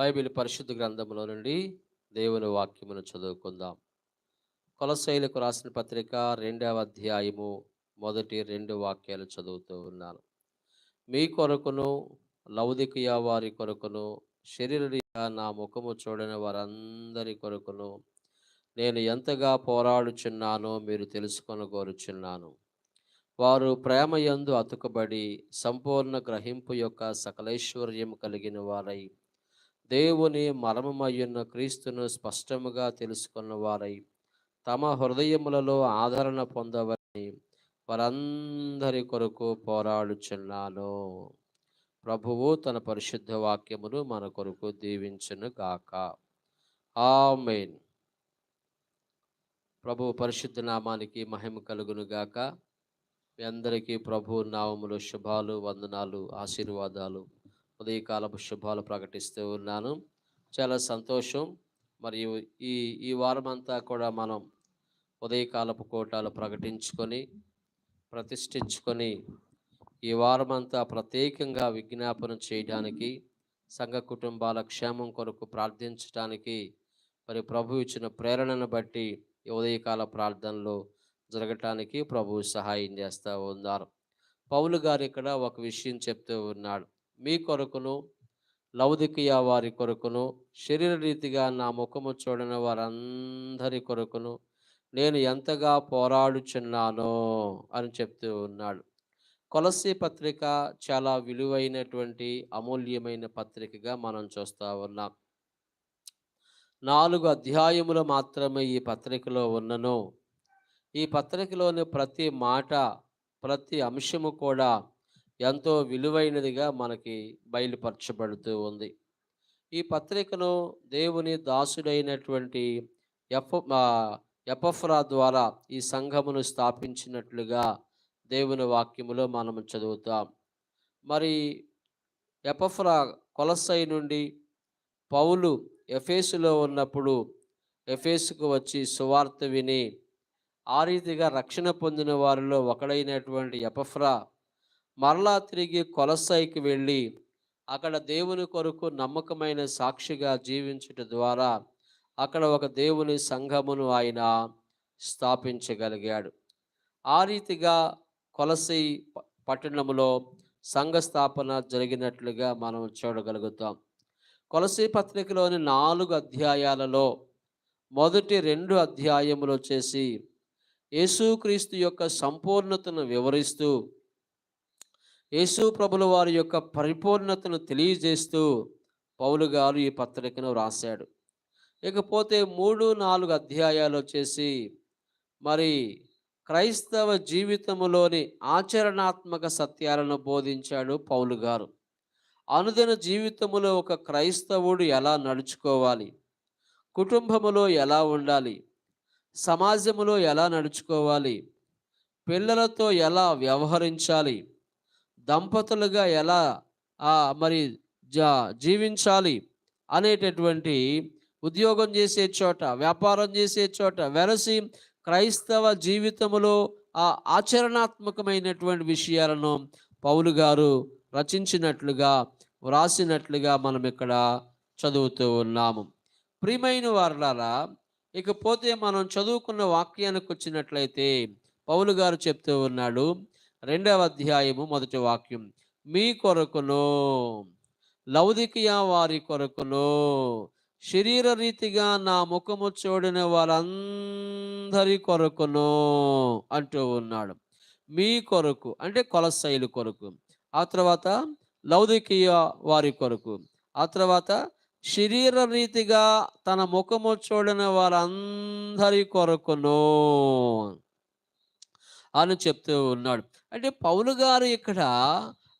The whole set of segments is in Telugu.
బైబిల్ పరిశుద్ధ గ్రంథంలో నుండి దేవుని వాక్యమును చదువుకుందాం. కొలసైలకు రాసిన పత్రిక రెండవ అధ్యాయము మొదటి రెండు వాక్యాలు చదువుతూ ఉన్నాను. మీ కొరకును లౌదికియా వారి కొరకును శరీరరీత్యా నా ముఖము చూడని వారందరి కొరకును నేను ఎంతగా పోరాడుచున్నానో మీరు తెలుసుకొని కోరుచున్నాను. వారు ప్రేమ యందు అతుకబడి సంపూర్ణ గ్రహింపు యొక్క సకలైశ్వర్యం కలిగిన వారై దేవుని మర్మమయ్యున్న క్రీస్తును స్పష్టముగా తెలుసుకున్న వారై తమ హృదయములలో ఆదరణ పొందవని వారందరి కొరకు పోరాడుచున్నాను. ప్రభువు తన పరిశుద్ధ వాక్యమును మన కొరకు దీవించును గాక. ఆమెన్. ప్రభు పరిశుద్ధ నామానికి మహిమ కలుగును గాక. మీ అందరికీ ప్రభు నామములు శుభాలు వందనాలు ఆశీర్వాదాలు. ఉదయకాలపు శుభాలు ప్రకటిస్తూ ఉన్నాను. చాలా సంతోషం. మరియు ఈ ఈ వారం అంతా కూడా మనం ఉదయకాలపు కోటాలు ప్రకటించుకొని ప్రతిష్ఠించుకొని ఈ వారం అంతా ప్రత్యేకంగా విజ్ఞాపనం చేయడానికి సంఘ కుటుంబాల క్షేమం కొరకు ప్రార్థించడానికి మరి ప్రభు ఇచ్చిన ప్రేరణను బట్టి ఉదయకాల ప్రార్థనలు జరగటానికి ప్రభు సహాయం చేస్తూ ఉన్నారు. పౌలు గారు ఇక్కడ ఒక విషయం చెప్తూ ఉన్నాడు. మీ కొరకును లౌదికియ వారి కొరకును శరీర రీతిగా నా ముఖము చూడని వారందరి కొరకును నేను ఎంతగా పోరాడుచున్నానో అని చెప్తూ ఉన్నాడు. కొలసి పత్రిక చాలా విలువైనటువంటి అమూల్యమైన పత్రికగా మనం చూస్తూ ఉన్నాం. నాలుగు అధ్యాయములు మాత్రమే ఈ పత్రికలో ఉన్నను. ఈ పత్రికలోని ప్రతి మాట ప్రతి అంశము కూడా ఎంతో విలువైనదిగా మనకి బయలుపరచబడుతూ ఉంది. ఈ పత్రికను దేవుని దాసుడైనటువంటి ఎఫ్ ఎపఫ్రా ద్వారా ఈ సంఘమును స్థాపించినట్లుగా దేవుని వాక్యములో మనం చదువుతాం. మరి ఎపఫ్రా కొలసై నుండి పౌలు ఎఫేసులో ఉన్నప్పుడు ఎఫేసుకు వచ్చి సువార్త విని ఆ రీతిగా రక్షణ పొందిన వారిలో ఒకడైనటువంటి ఎపఫ్రా మరలా తిరిగి కొలసైకి వెళ్ళి అక్కడ దేవుని కొరకు నమ్మకమైన సాక్షిగా జీవించుట ద్వారా అక్కడ ఒక దేవుని సంఘమును ఆయన స్థాపించగలిగాడు. ఆ రీతిగా కొలసై పట్టణంలో పట్టణములో సంఘ స్థాపన జరిగినట్లుగా మనం చూడగలుగుతాం. కొలసీ పత్రికలోని నాలుగు అధ్యాయాలలో మొదటి రెండు అధ్యాయములు వచ్చేసి యేసుక్రీస్తు యొక్క సంపూర్ణతను వివరిస్తూ యేసు ప్రభుల వారి యొక్క పరిపూర్ణతను తెలియజేస్తూ పౌలు గారు ఈ పత్రికను వ్రాశాడు. ఇకపోతే మూడు నాలుగు అధ్యాయాలు వచ్చేసి మరి క్రైస్తవ జీవితములోని ఆచరణాత్మక సత్యాలను బోధించాడు పౌలు గారు. అనుదిన జీవితములో ఒక క్రైస్తవుడు ఎలా నడుచుకోవాలి? కుటుంబములో ఎలా ఉండాలి? సమాజములో ఎలా నడుచుకోవాలి? పిల్లలతో ఎలా వ్యవహరించాలి? దంపతులుగా ఎలా మరి జీవించాలి అనేటటువంటి ఉద్యోగం చేసే చోట వ్యాపారం చేసే చోట వెరసి క్రైస్తవ జీవితములో ఆ ఆచరణాత్మకమైనటువంటి విషయాలను పౌలు గారు రచించినట్లుగా వ్రాసినట్లుగా మనం ఇక్కడ చదువుతూ ఉన్నాము. ప్రియమైన వారులారా ఇకపోతే మనం చదువుకున్న వాక్యానికి వచ్చినట్లయితే పౌలు గారు చెప్తూ ఉన్నాడు రెండవ అధ్యాయము మొదటి వాక్యం. మీ కొరకును లౌదికియా వారి కొరకును శరీర రీతిగా నా ముఖము చూడిన వారందరి కొరకును అంటూ ఉన్నాడు. మీ కొరకు అంటే కొలసైలు కొరకు. ఆ తర్వాత లౌదికియ వారి కొరకు. ఆ తర్వాత శరీర రీతిగా తన ముఖము చూడని వారందరి కొరకును అని చెప్తూ ఉన్నాడు. అంటే పౌలు గారు ఇక్కడ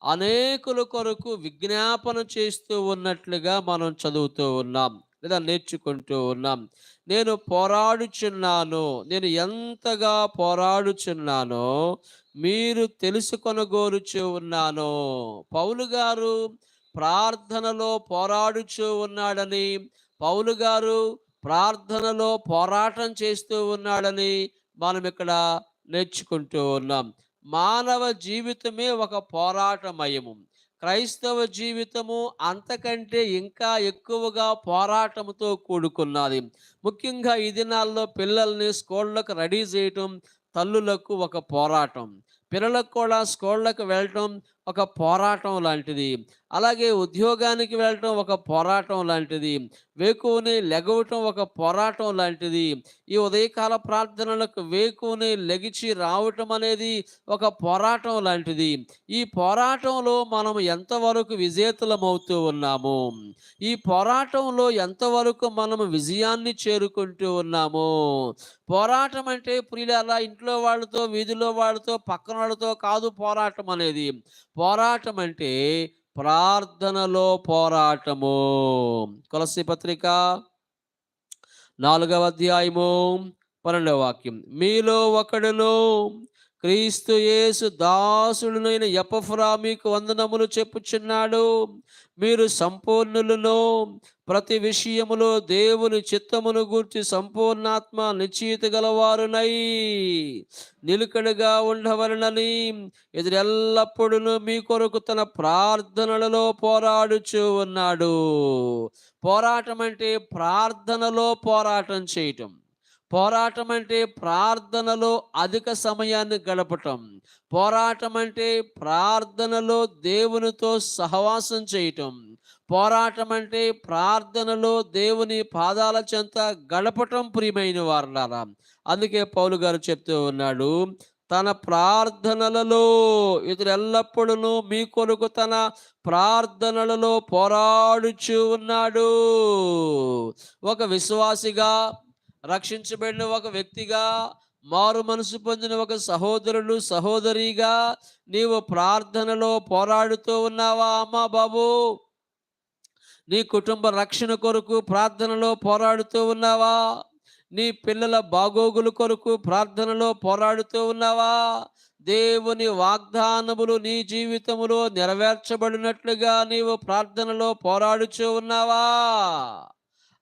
అనేకుల కొరకు విజ్ఞాపన చేస్తూ ఉన్నట్లుగా మనం చదువుతూ ఉన్నాం లేదా నేర్చుకుంటూ ఉన్నాం. నేను పోరాడుచున్నాను నేను ఎంతగా పోరాడుచున్నానో మీరు తెలుసుకొనగోరుచూ ఉన్నాను. పౌలు గారు ప్రార్థనలో పోరాడుచూ ఉన్నాడని పౌలు గారు ప్రార్థనలో పోరాటం చేస్తూ ఉన్నాడని మనం ఇక్కడ నేర్చుకుంటూ ఉన్నాం. మానవ జీవితమే ఒక పోరాటమయము. క్రైస్తవ జీవితము అంతకంటే ఇంకా ఎక్కువగా పోరాటంతో కూడుకున్నది. ముఖ్యంగా ఈ దినాల్లో పిల్లల్ని స్కూళ్ళకు రెడీ చేయటం తల్లులకు ఒక పోరాటం. పిల్లలకు కూడా స్కూళ్ళకు వెళ్ళటం ఒక పోరాటం లాంటిది. అలాగే ఉద్యోగానికి వెళ్ళటం ఒక పోరాటం లాంటిది. వేకువుని లెగవటం ఒక పోరాటం లాంటిది. ఈ ఉదయకాల ప్రార్థనలకు వేకువుని లెగిచి రావటం అనేది ఒక పోరాటం లాంటిది. ఈ పోరాటంలో మనం ఎంతవరకు విజేతలమవుతూ ఉన్నాము? ఈ పోరాటంలో ఎంతవరకు మనం విజయాన్ని చేరుకుంటూ ఉన్నాము? పోరాటం అంటే ప్రియుల ఇంట్లో వాళ్ళతో వీధిలో వాళ్ళతో పక్కన వాళ్ళతో కాదు పోరాటం అనేది. పోరాటం అంటే ప్రార్థనలో పోరాటము. కొలసి పత్రిక నాలుగవ అధ్యాయము పన్నెండవ వాక్యం. మీలో ఒకడును క్రీస్తు యేసు దాసుడునైన ఎపఫ్రా మీకు వందనములు చెప్పుచున్నాడు. మీరు సంపూర్ణులలో ప్రతి విషయములో దేవుని చిత్తమును గూర్చి సంపూర్ణాత్మ నిశ్చయిత గలవారునై. నిలుకడగా ఉండవలనని ఎదురెల్లప్పుడూ మీ కొరకు తన ప్రార్థనలలో పోరాడుచూ ఉన్నాడు. పోరాటం అంటే ప్రార్థనలో పోరాటం చేయటం. పోరాటం అంటే ప్రార్థనలో అధిక సమయాన్ని గడపటం. పోరాటం అంటే ప్రార్థనలో దేవునితో సహవాసం చేయటం. పోరాటం అంటే ప్రార్థనలో దేవుని పాదాల చెంత గడపటం ప్రియమైన వారులారా. అందుకే పౌలు గారు చెప్తూ ఉన్నాడు తన ప్రార్థనలలో ఇతరు ఎల్లప్పుడూ మీ కొరకు తన ప్రార్థనలలో పోరాడుచు ఉన్నాడు. ఒక విశ్వాసిగా రక్షించబడిన ఒక వ్యక్తిగా మారు మనసు పొందిన ఒక సహోదరుడు సహోదరిగా నీవు ప్రార్థనలో పోరాడుతూ ఉన్నావా అమ్మా బాబు? నీ కుటుంబ రక్షణ కొరకు ప్రార్థనలో పోరాడుతూ ఉన్నావా? నీ పిల్లల బాగోగుల కొరకు ప్రార్థనలో పోరాడుతూ ఉన్నావా? దేవుని వాగ్దానములు నీ జీవితములో నెరవేర్చబడినట్లుగా నీవు ప్రార్థనలో పోరాడుచూ ఉన్నావా?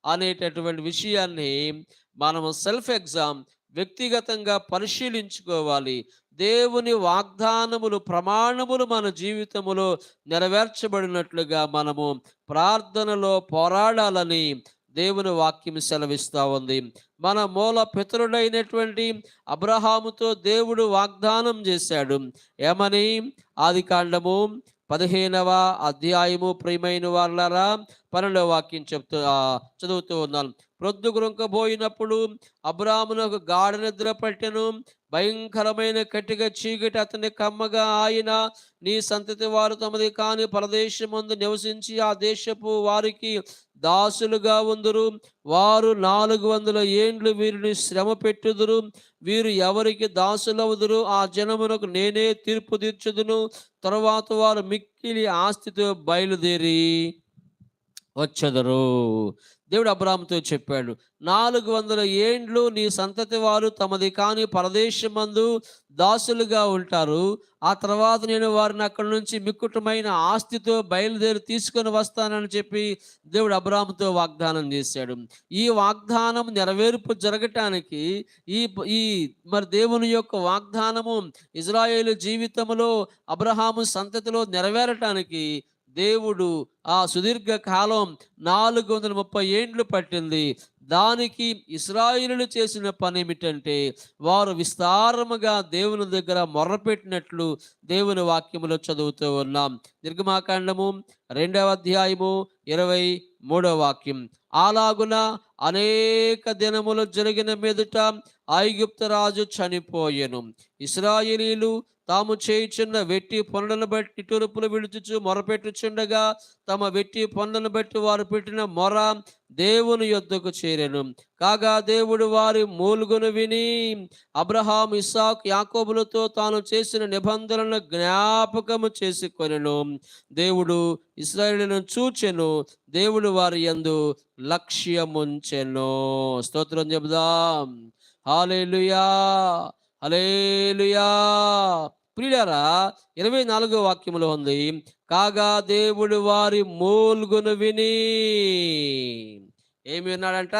అనేటటువంటి విషయాన్ని మనము సెల్ఫ్ ఎగ్జామ్ వ్యక్తిగతంగా పరిశీలించుకోవాలి. దేవుని వాగ్దానములు ప్రమాణములు మన జీవితములో నెరవేర్చబడినట్లుగా మనము ప్రార్థనలో పోరాడాలని దేవుని వాక్యం సెలవిస్తూ ఉంది. మన మూల పితరుడైనటువంటి అబ్రహాముతో దేవుడు వాగ్దానం చేశాడు. ఏమని? ఆది కాండము పదిహేనవ అధ్యాయము ప్రియమైన వాళ్ళరా పన్నెండవ వాక్యం చెప్తూ చదువుతూ ఉన్నాను ప్రొద్దు గురుంకబోయినప్పుడు అబ్రామునకు గాఢ నిద్ర పట్టెను భయంకరమైన కట్టిగా చీకటి అతని కమ్మగా ఆయన నీ సంతతి వారు తమది కాని ప్రదేశమందు నివసించి ఆ దేశపు వారికి దాసులుగా ఉందరు. వారు నాలుగు వందల ఏండ్లు వీరిని శ్రమ పెట్టుదురు. వీరు ఎవరికి దాసులవుదురు. ఆ జనమునకు నేనే తీర్పు తీర్చుదును. తర్వాత వారు మిక్కిలి ఆస్తితో బయలుదేరి వచ్చెదరు. దేవుడు అబ్రాహంతో చెప్పాడు నాలుగు వందల ఏండ్లు నీ సంతతి వారు తమది కాని పరదేశమందు దాసులుగా ఉంటారు. ఆ తర్వాత నేను వారిని అక్కడి నుంచి మిక్కుటమైన ఆస్తితో బయలుదేరి తీసుకొని వస్తానని చెప్పి దేవుడు అబ్రాహంతో వాగ్దానం చేశాడు. ఈ వాగ్దానం నెరవేర్పు జరగటానికి ఈ ఈ మరి దేవుని యొక్క వాగ్దానము ఇజ్రాయేలు జీవితంలో అబ్రహాము సంతతిలో నెరవేరటానికి దేవుడు ఆ సుదీర్ఘ కాలం నాలుగు వందల ముప్పై ఏండ్లు పట్టింది. దానికి ఇస్రాయిలు చేసిన పని ఏమిటంటే వారు విస్తారముగా దేవుని దగ్గర మొర్రపెట్టినట్లు దేవుని వాక్యములో చదువుతూ ఉన్నాం. నిర్గమాకాండము రెండవ అధ్యాయము ఇరవై మూడవ వాక్యం. అలాగున అనేక దినములు జరిగిన మీదుట ఐగుప్త రాజు చనిపోయెను. ఇస్రాయిలీలు తాము చేయుచున్న వెట్టి పనులను బట్టి తురుపులు విడుచుచు మొరపెట్టుచుండగా తమ వెట్టి పనులను బట్టి వారు పెట్టిన మొర దేవుని యొద్దకు చేరెను. కాగా దేవుడు వారి మూలుగును విని అబ్రహాం ఇస్సాక్ యాకోబులతో తాను చేసిన నిబంధనలను జ్ఞాపకము చేసుకొనెను. దేవుడు ఇస్రాయేలును చూచెను దేవుడు వారి యందు లక్ష్యముంచెను. స్తోత్రం చెబుదాం. హాలేలుయా హలేలుయా ప్రియులారా ఇరవై నాలుగో వాక్యములో ఉంది కాగా దేవుడు వారి మూల్గును విని. ఏమి విన్నాడంట?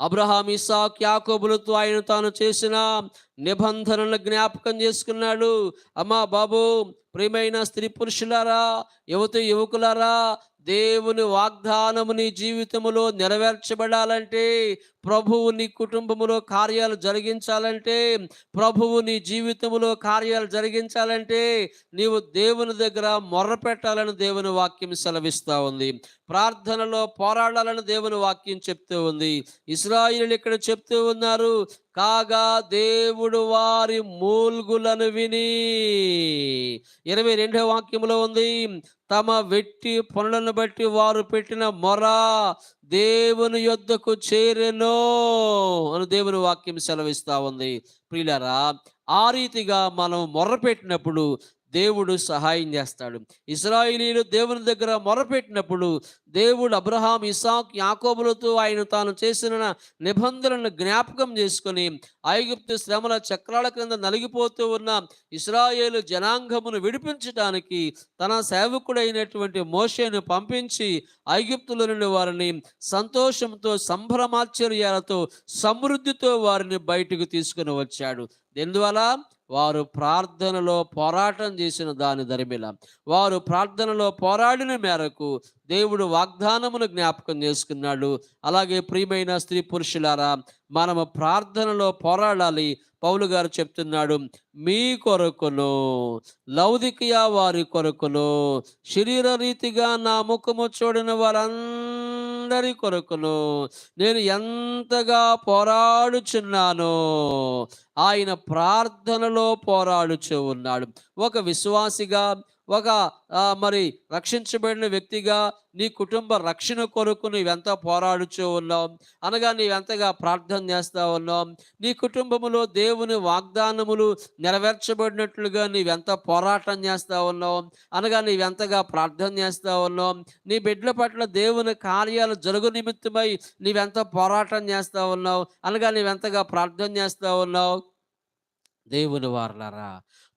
అబ్రహాం ఇసాక్ యాకోబులతో ఆయన తాను చేసిన నిబంధనల జ్ఞాపకం చేసుకున్నాడు. అమ్మా బాబు ప్రియమైన స్త్రీ పురుషులారా యువత యువకులారా దేవుని వాగ్దానము నీ జీవితములో నెరవేర్చబడాలంటే ప్రభువు నీ కుటుంబములో కార్యాలు జరిగించాలంటే ప్రభువు నీ జీవితములో కార్యాలు జరిగించాలంటే నీవు దేవుని దగ్గర మొర్ర పెట్టాలని దేవుని వాక్యం సెలవిస్తూ ఉంది. ప్రార్థనలో పోరాడాలని దేవుని వాక్యం చెప్తూ ఉంది. ఇస్రాయిలు ఇక్కడ చెప్తూ ఉన్నారు కాగా దేవుడు వారి మూల్గులను విని ఇరవై రెండవ వాక్యంలో ఉంది తమ వెట్టి పనులను బట్టి వారు పెట్టిన మొర దేవుని యొద్దకు చేరెనో అని దేవుని వాక్యం సెలవిస్తూ ఉంది. ప్రియులరా ఆ రీతిగా మనం మొర్ర పెట్టినప్పుడు దేవుడు సహాయం చేస్తాడు. ఇస్రాయిలీలు దేవుని దగ్గర మొరపెట్టినప్పుడు దేవుడు అబ్రహాం ఇసాక్ యాకోబులతో ఆయన తాను చేసిన నిబంధనలను జ్ఞాపకం చేసుకొని ఐగుప్తు శ్రమల చక్రాల క్రింద నలిగిపోతూ ఉన్న ఇస్రాయేలు జనాంగమును విడిపించడానికి తన సేవకుడైనటువంటి మోషేను పంపించి ఐగుప్తుల నుండి వారిని సంతోషంతో సంభ్రమాశ్చర్యాలతో సమృద్ధితో వారిని బయటకు తీసుకుని వచ్చాడు. ఎందువల్ల? వారు ప్రార్థనలో పోరాటం చేసిన దాని దరిమిల. వారు ప్రార్థనలో పోరాడిన మేరకు దేవుడు వాగ్దానమును జ్ఞాపకం చేసుకున్నాడు. అలాగే ప్రియమైన స్త్రీ పురుషులారా మనము ప్రార్థనలో పోరాడాలి. పౌలు గారు చెప్తున్నాడు మీ కొరకును లౌదికియా వారి కొరకును శరీర రీతిగా నా ముఖము చూడిన వారందరి కొరకును నేను ఎంతగా పోరాడుచున్నానో ఆయన ప్రార్థనలో పోరాడుచు ఉన్నాడు. ఒక విశ్వాసిగా ఒక మరి రక్షించబడిన వ్యక్తిగా నీ కుటుంబ రక్షణ కొరకు నీవెంత పోరాడుచూ ఉన్నావు? అనగా నీవెంతగా ప్రార్థన చేస్తా ఉన్నావు? నీ కుటుంబములో దేవుని వాగ్దానములు నెరవేర్చబడినట్లుగా నీవెంత పోరాటం చేస్తా ఉన్నావు? అనగా నీవెంతగా ప్రార్థన చేస్తా ఉన్నావు? నీ బిడ్డల పట్ల దేవుని కార్యాలు జరుగు నిమిత్తమై నీవెంత పోరాటం చేస్తా ఉన్నావు? అనగా నీవెంతగా ప్రార్థన చేస్తా ఉన్నావు? దేవుని వారలారా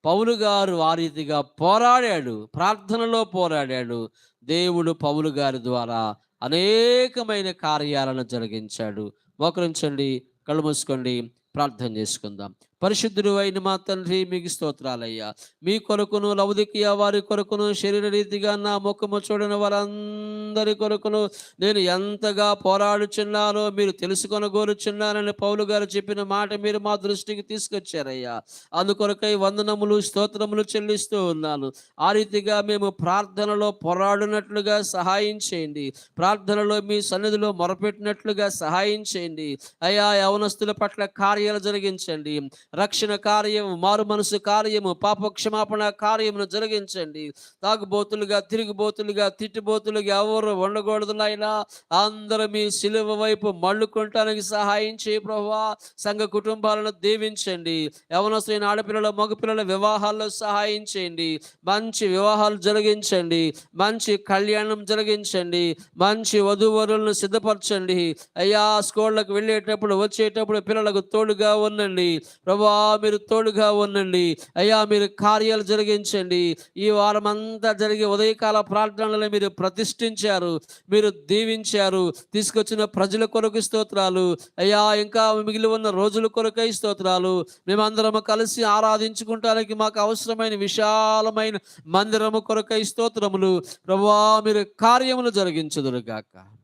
పౌలు గారు ఆ రీతిగా పోరాడాడు ప్రార్థనలో పోరాడాడు. దేవుడు పౌలు గారి ద్వారా అనేకమైన కార్యాలను జరిగించాడు. మోకరించండి కళ్ళు మూసుకోండి ప్రార్థన చేసుకుందాం. పరిశుద్ధుడు అయిన మా తండ్రి మీకు స్తోత్రాలయ్యా. మీ కొరకును లవదికియ వారి కొరకును శరీర రీతిగా నా ముఖము చూడని వారందరి కొరకును నేను ఎంతగా పోరాడుచున్నానో మీరు తెలుసుకొనగోరుచున్నానని పౌలు గారు చెప్పిన మాట మీరు మా దృష్టికి తీసుకొచ్చారయ్యా. అందుకొరకై వందనములు స్తోత్రములు చెల్లిస్తూ ఉన్నాను. ఆ రీతిగా మేము ప్రార్థనలో పోరాడినట్లుగా సహాయం చేయండి. ప్రార్థనలో మీ సన్నిధిలో మొరపెట్టినట్లుగా సహాయం చేయండి. అయ్యా యవనస్తుల పట్ల కార్యాలు జరిగించండి. రక్షణ కార్యము మారు మనసు కార్యము పాప క్షమాపణ కార్యమును జరిగించండి. తాగుబోతులుగా తిరిగిబోతులుగా తిట్టుబోతులుగా ఎవరు ఉండకూడదు నాయన. అందరూ మీ సిలువ వైపు మళ్ళుకుంటానికి సహాయం చేయ ప్రభా సంఘ కుటుంబాలను దీవించండి. యవనస్తున్న ఆడపిల్లల మగపిల్లల వివాహాల్లో సహాయం చేయండి. మంచి వివాహాలు జరిగించండి. మంచి కళ్యాణం జరిగించండి. మంచి వధువరులను సిద్ధపరచండి. అయ్యా స్కూళ్ళకు వెళ్ళేటప్పుడు వచ్చేటప్పుడు పిల్లలకు తోడుగా ఉండండి. ప్రభు ప్రభా మీరు తోడుగా ఉండండి. అయ్యా మీరు కార్యాలు జరిగించండి. ఈ వారం అంతా జరిగే ఉదయకాల ప్రార్థనలను మీరు ప్రతిష్ఠించారు మీరు దీవించారు. తీసుకొచ్చిన ప్రజల కొరకు స్తోత్రాలు. అయ్యా ఇంకా మిగిలి ఉన్న రోజుల కొరకై స్తోత్రాలు. మేమందరం కలిసి ఆరాధించుకుంటానికి మాకు అవసరమైన విశాలమైన మందిరము కొరకై స్తోత్రములు. ప్రభా మీరు కార్యములు జరిగించదురుగాక.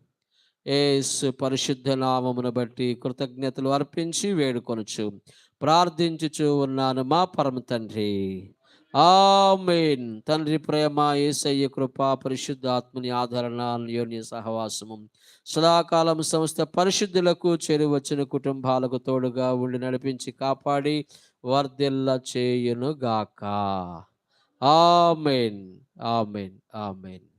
ఏసు పరిశుద్ధ నామమును బట్టి కృతజ్ఞతలు అర్పించి వేడుకొనుచు ప్రార్థించుచు ఉన్నాను మా పరమ తండ్రి. ఆమెన్. తండ్రి ప్రేమ ఏసయ్య కృప పరిశుద్ధాత్మని ఆదరణ యోని సహవాసము సదాకాలం సంస్థ పరిశుద్ధులకు చేరువచ్చిన కుటుంబాలకు తోడుగా ఉండి నడిపించి కాపాడి వర్ధిల్ల చేయును గాక ఆమెన్. ఆమెన్. ఆమెన్.